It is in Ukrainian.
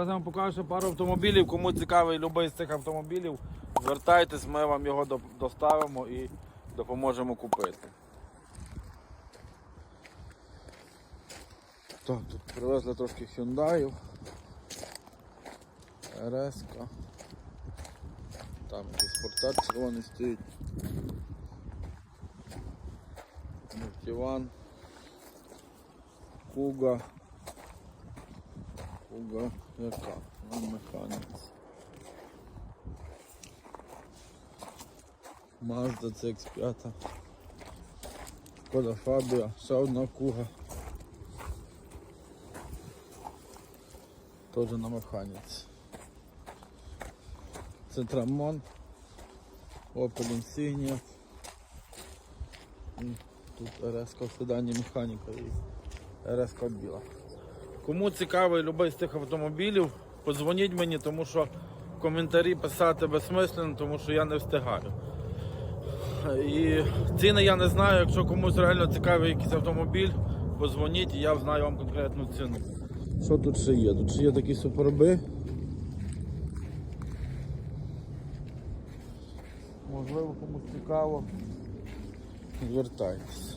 Зараз я вам покажу пару автомобілів. Кому цікавий будь-який з цих автомобілів, звертайтесь, ми вам його доставимо і допоможемо купити. Так, тут привезли трошки Hyundai. РС. Там якийсь спортар червоний стоїть. Мультиван. Куга. Куга яка? Ну, механіць. Mazda CX5. Шкода Фабія, ще одна куга. Теж на механіці. Центрамон. Opel Insignia. Тут РСК в седані механіка і РСК біла. Кому цікавий будь-який з тих автомобілів, подзвоніть мені, тому що коментарі писати безсмисленно, тому що я не встигаю. І ціни я не знаю, якщо комусь реально цікавий якийсь автомобіль, подзвоніть і я знаю вам конкретну ціну. Що тут ще є? Тут ще є такі суперби. Можливо, комусь цікаво. Звертайтесь.